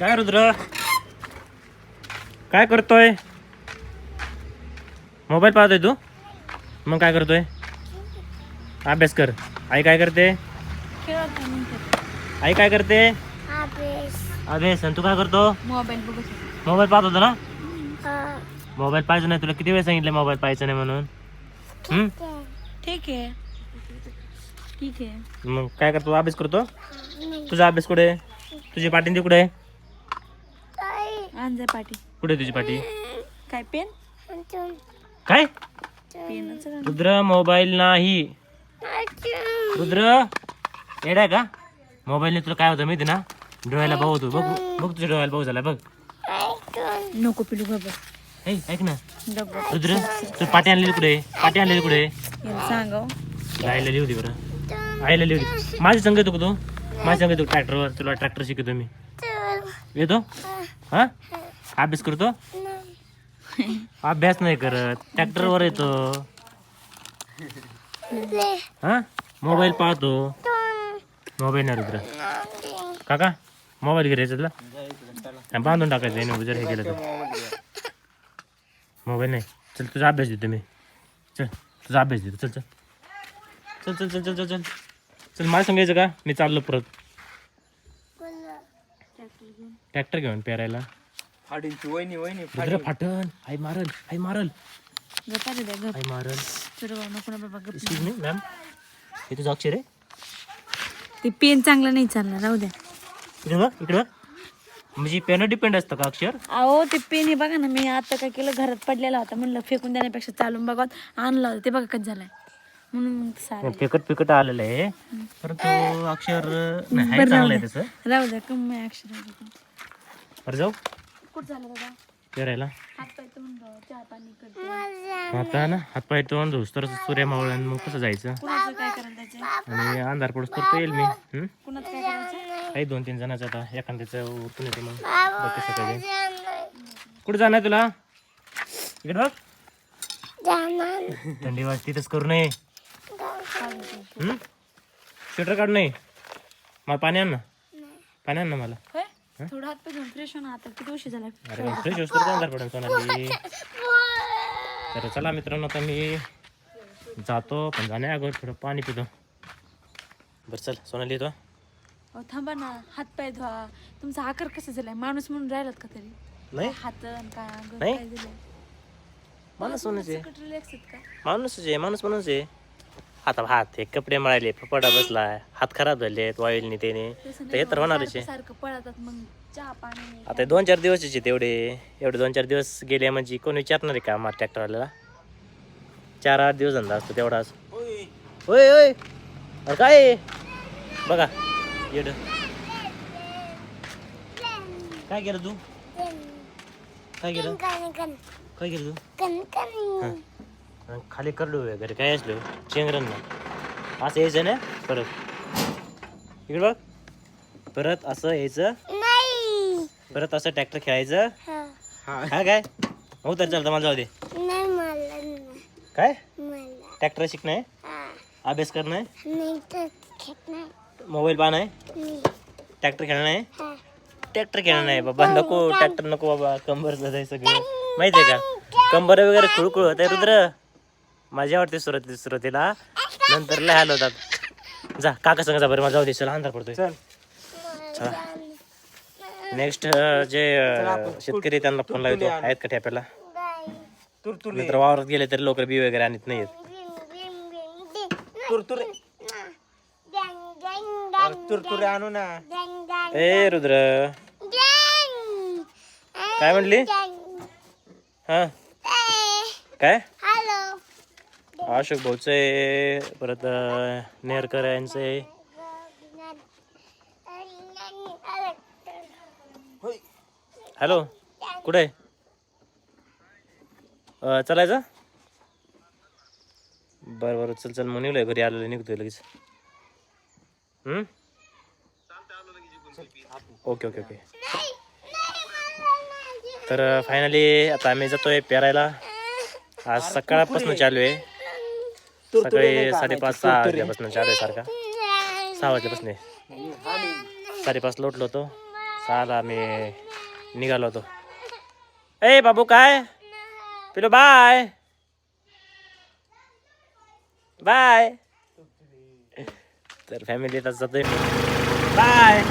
काय रुद्र? काय करतोय? मोबाईल पाहतोय तू? मग काय करतोय? अभ्यास कर. आई काय करते? आई काय करते? अभ्यास. आणि तू काय करतो? मोबाईल. मोबाईल पाहत होता ना? मोबाईल पाहिजे नाही तुला किती वेळ सांगितलं मोबाईल पाहायचं नाही म्हणून? हम्म? ठीक आहे. ठीक आहे. मग काय करतो? अभ्यास करतो? तुझा अभ्यास कुठे? आहे? तुझी पाठी ती कुठे? आहे अंजय पाटी. कुठे आहे तुझी पाठी काय पेन? काय? पेनच रुद्र मोबाईल नाही. रुद्र येडाय का? मोबाईलने तुला काय होतं माहिती ना? डोळ्याला भाऊ होतो. बघ बघ तुझ्या डोळ्याला भाऊ झाला बघ. नको पिलू बाबा ऐ ऐक ना. डब्बा रुद्र तू पाठी आणलेली कुठे? आहे? पाठी आणलेली कुठे? आहे? याला सांगाव आईला लिहू दे बरं. आईला लिहू दे. माझी संग येतो का तू. माझी संग येतो ट्रॅक्टरवर. तुला ट्रॅक्टर शिकवतो मी. येतो? हा? अभ्यास करतो? अभ्यास नाही करत. ट्रॅक्टरवर येतो. हा? मोबाईल पाहतो. मोबाईल नाही रुद्र काका मोबाईल घ्यायचा तुला बांधून टाकायचं आहे जर हे केलं तर. मोबाईल नाही. चल तुझा अभ्यास देतो मी. चल तुझा अभ्यास देतो. चल चल. चल चल चल चल चल चल. चल मला सांगायचं का? मी चाललो परत. ट्रॅक्टर घेऊन पेरायला. फाडींची वहिनी वहिनी रुद्र फाटन. आई मारल आई मारल. गप्पा रे गप आई मारल. तर नको ना बाबा गप एक्सक्यूज मी मॅम हे तुझं अक्षर आहे? ते पेन चांगला नाही चालणार राहू द्या इकडे बघ इकडे बघ. म्हणजे पेन डिपेंड असतं का अक्षर? अहो ते पेन हे बघा ना मी आता काय केलं घरात पडलेला होता म्हणलं फेकून देण्यापेक्षा चालून बघा. आणला होता ते बघा कच झालाय. म्हणून मग सारं फिकट फिकट आलेलं आहे. परंतु अक्षर नाही आहे चांगलं आहे त्याचं. राहू द्या कमी अक्षर. बरं जाऊ. कुठं झालं हात पाय चहा पाणी करते. आता ना हातपाय तोंड धुस तर सूर्य मावळ्यानं मग कसं जायचं? कुणाचं काय करायला त्याचे आणि अंधार पडस तर येईल मी. हम्म? कुणाचं काय करायचं काही दोन तीन जणांचं आता एखाद्याचं उरकून येते मग. बघ कसं काय कुठे जाणार तुला? इकडे बघ. थंडी वाजते तिथंच करू नये? स्वेटर काढ नाही. मला पाणी आण ना. पाणी आण ना मला. थोडं हात फ्रेश होणार आता किती उशीर झाला अरे फ्रेश तर अंधार पडेल सोनाली तर चला मित्रांनो आता मी जातो पण जाण्या अगोदर थोडं पाणी पितो. बरं चल सोनाली येतो. अहो थांबा ना हात पाय धुवा. तुमचा आकार कसा झालाय? माणूस म्हणून राहिलात का तरी? नाही. हात आणि काय अंग नाही. काय दिलंय माणूस म्हणून आहे. रिलॅक्स आहेत का? माणूस आहे माणूस म्हणून आहे. आता हात हे कपडे मळाले फपाडा बसलाय. हात खराब झालेत वाईलनी त्याने तर हे तर होणारच आहे. सारखं पळतात मग चहा पाणी आता दोन चार दिवसच आहे तेवढे एवढे दोन चार दिवस गेले म्हणजे कोण विचारणार आहे का मा ट्रॅक्टरवाल्याला? चार आठ दिवस धंदा असतो तेवढाच होय होय अरे काय? बघा. येड. काय केलं तू? काय केलं? काय केलं तू. आणि खाली करडू वगैरे काय असलो चेंगरण ना असं यायचं ना परत. इकडे बघ. परत असं यायचं. नाही. परत असं ट्रॅक्टर खेळायचं. हा. हा. काय? हो तर चालतं मला जाऊ दे. नाही मला नाही. काय? मला. ट्रॅक्टर शिकणं हा. अभ्यास करणं आहे? खेळ नाही मोबाईल पाहणं आहे? नाही. ट्रॅक्टर खेळणं आहे? हा. ट्रॅक्टर खेळणं आहे बाबा. नको ट्रॅक्टर नको बाबा. कंबर जाय सगळं. माहिती आहे का? कंबर वगैरे खुळखुळ होत आहे रुद्र. माझ्या आवडते सुरुवाती सुरुवातीला नंतर लय हाल होतात. जा काका सांगा जा बरं मला जाऊ दे चला अंधार पडतोय. चल. नेक्स्ट जे अं, शेतकरी आहेत त्यांना फोन लावतो. आहेत का ठेप्याला? बाय. तुर तुर मित्र वावरात गेले तरी लोक बी वगैरे आणत नाहीत बिंग, बिंग, बिंग, दे. तुर तुर डँग, डँग, डँग, तुर तुरे आणू ना. ए रुद्र. काय म्हणली. हा? काय? अशोक भाऊचं आहे परत नेरकर यांचं. आहे हॅलो कुठे? आहे? चालायचं? बरं बरं चल चल मग निघलोय घरी आलेलं निघतोय लगेच? Okay okay okay. तर फायनली आता आम्ही जातोय पेरायला. आज सकाळपासून चालू आहे. सकाळी साडेपाच सहा वाजल्यापासून चालू आहे सारखा. सहा वाजल्यापासून साडेपाच लोटलो होतो. चला मी निघालो होतो. ए बाबू काय? पिलो बाय. बाय. तर फॅमिली आता जातोय मी. बाय.